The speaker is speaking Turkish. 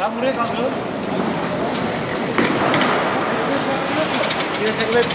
Ben buraya kaldıralım. Yine takılayım.